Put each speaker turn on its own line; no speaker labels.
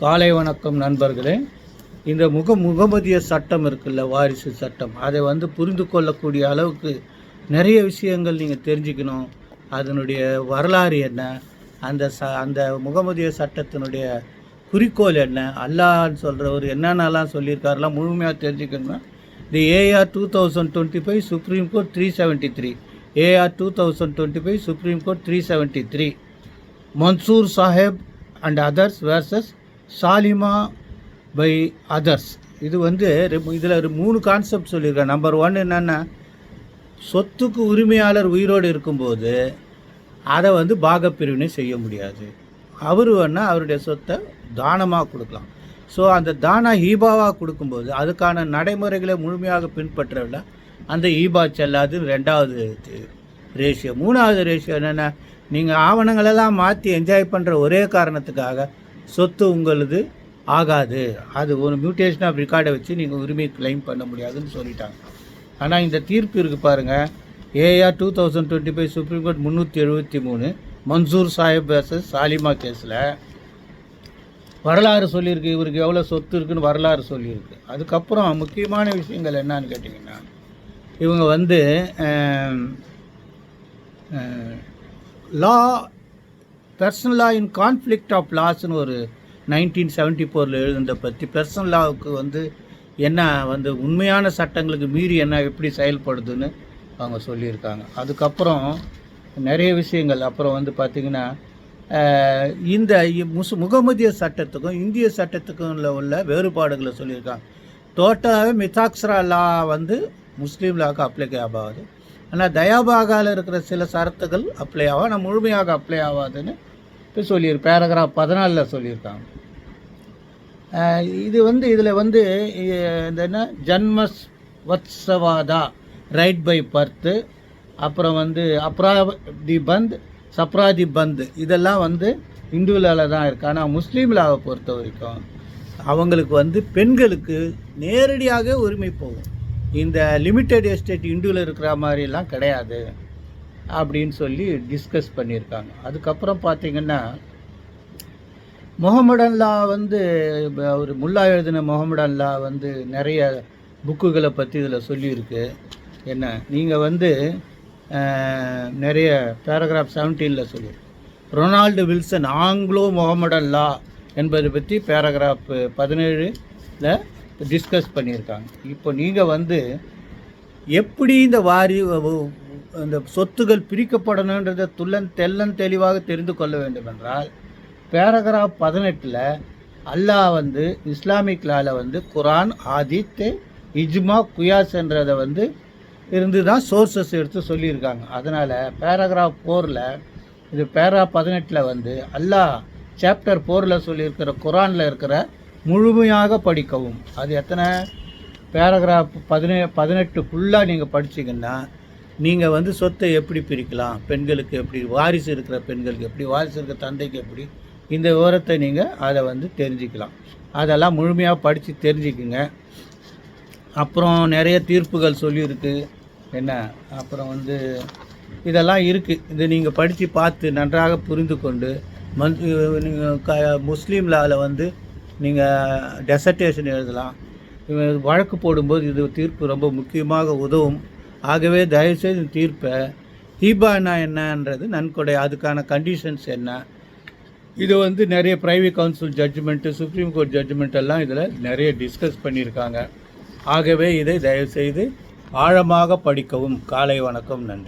காலை வணக்கம் நண்பர்களே. இந்த முக முகமதிய சட்டம் இருக்குல்ல வாரிசு சட்டம். அதை வந்து புரிந்து கொள்ளக்கூடிய அளவுக்கு நிறைய விஷயங்கள் நீங்கள் தெரிஞ்சுக்கணும். அதனுடைய வரலாறு என்ன? அந்த ச அந்த முகமதிய சட்டத்தினுடைய குறிக்கோள் என்ன? அல்லான்னு சொல்கிறவர் என்னென்னலாம் சொல்லியிருக்காருலாம் முழுமையாக தெரிஞ்சுக்கணும்னா the AR two thousand twenty five supreme court three seventy three AR two thousand twenty five supreme court three seventy three Mansoor Saheb and others versus Salima by others. இது வந்து இதில் மூணு கான்செப்ட் சொல்லியிருக்கேன் நம்பர் ஒன் என்னென்னா சொத்துக்கு உரிமையாளர் உயிரோடு இருக்கும்போது அதை வந்து பாகப்பிரிவினை செய்ய முடியாது. அவர் வேணால் அவருடைய சொத்தை தானமாக கொடுக்கலாம். ஸோ அந்த தானா ஈபாவாக கொடுக்கும்போது அதுக்கான நடைமுறைகளை முழுமையாக பின்பற்றவில்லை. அந்த ஈபா செல்லாது. ரெண்டாவது ரேஷியோ மூணாவது ரேஷியோ என்னென்னா நீங்கள் ஆவணங்களெல்லாம் மாற்றி என்ஜாய் பண்ணுற ஒரே காரணத்துக்காக சொத்து உங்களுது ஆகாது. அது ஒரு மியூட்டேஷன் ஆஃப் ரெக்கார்டை வச்சு நீங்கள் உரிமை கிளைம் பண்ண முடியாதுன்னு சொல்லிட்டாங்க. ஆனால் இந்த தீர்ப்பு இருக்குது பாருங்கள் AR two thousand twenty five supreme court முந்நூற்றி எழுபத்தி மூணு மன்சூர் சாஹிப் வர்சஸ் சாலிமா கேஸில் வரலாறு சொல்லியிருக்கு. இவருக்கு எவ்வளோ சொத்து இருக்குன்னு வரலாறு சொல்லியிருக்கு. அதுக்கப்புறம் முக்கியமான விஷயங்கள் என்னன்னு கேட்டிங்கன்னா இவங்க வந்து law personal law in conflict of லாஸ்னு ஒரு நைன்டீன் செவன்ட்டி ஃபோரில் எழுதுனதை பற்றி பர்சனல் லாவுக்கு வந்து என்ன வந்து உண்மையான சட்டங்களுக்கு மீறி என்ன எப்படி செயல்படுதுன்னு அவங்க சொல்லியிருக்காங்க. அதுக்கப்புறம் நிறைய விஷயங்கள். அப்புறம் வந்து பார்த்திங்கன்னா இந்த இ- முசு முகமதிய சட்டத்துக்கும் இந்திய சட்டத்துக்கும் உள்ள வேறுபாடுகளை சொல்லியிருக்காங்க. டோட்டலாகவே மிதாக்ஸ்ரா லா வந்து முஸ்லீம் லாவுக்கு அப்ளை ஆகாது. ஆனால் தயாபாகாவில் இருக்கிற சில சரத்துகள் அப்ளை ஆகும் ஆனால் முழுமையாக அப்ளை ஆகாதுன்னு சொல்லியிரு பேராகிராஃப் பதினாலில் சொல்லியிருக்காங்க இது வந்து இதில் வந்து இந்த என்ன ஜன்மஸ் வத்சவாதா ரைட் பை பர்த்து அப்புறம் வந்து அப்ராதி பந்த் சப்ராதி பந்த் இதெல்லாம் வந்து இந்துவிலால் தான் இருக்குது ஆனால் முஸ்லீம்லாவை பொறுத்த வரைக்கும் அவங்களுக்கு வந்து பெண்களுக்கு நேரடியாக உரிமை போகும். இந்த லிமிட்டெட் எஸ்டேட் இந்துவில் இருக்கிற மாதிரிலாம் கிடையாது. அப்படின்னு சொல்லி டிஸ்கஸ் பண்ணியிருக்காங்க. அதுக்கப்புறம் பார்த்தீங்கன்னா முகமடல்லா வந்து அவர் முல்லா எழுதின முகமடல்லா வந்து நிறைய புக்குகளை பற்றி இதில் சொல்லியிருக்கு. என்ன? நீங்கள் வந்து நிறைய பேராகிராஃப் செவன்டீனில் சொல்லி. ரொனால்டு வில்சன் ஆங்கிலோ முகமடல்லா என்பதை பற்றி பேராகிராஃப் பதினேழில் டிஸ்கஸ் பண்ணியிருக்காங்க. இப்போ நீங்கள் வந்து எப்படி இந்த வாரி இந்த சொத்துகள் பிரிக்கப்படணுன்றதை துல்லன் தெல்லன் தெளிவாக தெரிந்து கொள்ள வேண்டும் என்றால் பேராகிராஃப் பதினெட்டில் அல்லாஹ் வந்து இஸ்லாமிக் லாவில் வந்து குரான் ஆதித் இஜ்மா குயாஸ்ன்றதை வந்து இருந்து தான் சோர்சஸ் எடுத்து சொல்லியிருக்காங்க. அதனால் பேராகிராஃப் ஃபோரில் இது பேரா பதினெட்டில் வந்து அல்லாஹ் சாப்டர் ஃபோரில் சொல்லியிருக்கிற குரானில் இருக்கிற முழுமையாக படிக்கவும். அது எத்தனை? பேராகிராஃப் பதினே பதினெட்டு ஃபுல்லாக நீங்கள் படிச்சீங்கன்னா நீங்கள் வந்து சொத்தை எப்படி பிரிக்கலாம்? பெண்களுக்கு எப்படி? வாரிசு இருக்கிற பெண்களுக்கு எப்படி? வாரிசு இருக்கிற தந்தைக்கு எப்படி? இந்த விவரத்தை நீங்கள் அதை வந்து தெரிஞ்சுக்கலாம். அதெல்லாம் முழுமையாக படித்து தெரிஞ்சுக்குங்க. அப்புறம் நிறைய தீர்ப்புகள் சொல்லியிருக்கு. என்ன? அப்புறம் வந்து இதெல்லாம் இருக்குது இதை நீங்கள் படித்து பார்த்து நன்றாக புரிந்து கொண்டு மந் நீங்கள் க முஸ்லீம் லாவில் வந்து நீங்கள் டெசர்டேஷன் எழுதலாம். வழக்கு போடும்போது இது தீர்ப்பு ரொம்ப முக்கியமாக உதவும். ஆகவே தயவுசெய்து தீர்ப்பை. ஹீபானா என்னன்றது நன்கொடை அதுக்கான கண்டிஷன்ஸ் என்ன? இது வந்து நிறைய private council judgment supreme court judgment எல்லாம் இதில் நிறைய டிஸ்கஸ் பண்ணியிருக்காங்க. ஆகவே இதை தயவுசெய்து ஆழமாக படிக்கவும். காலை வணக்கம் நன்றி.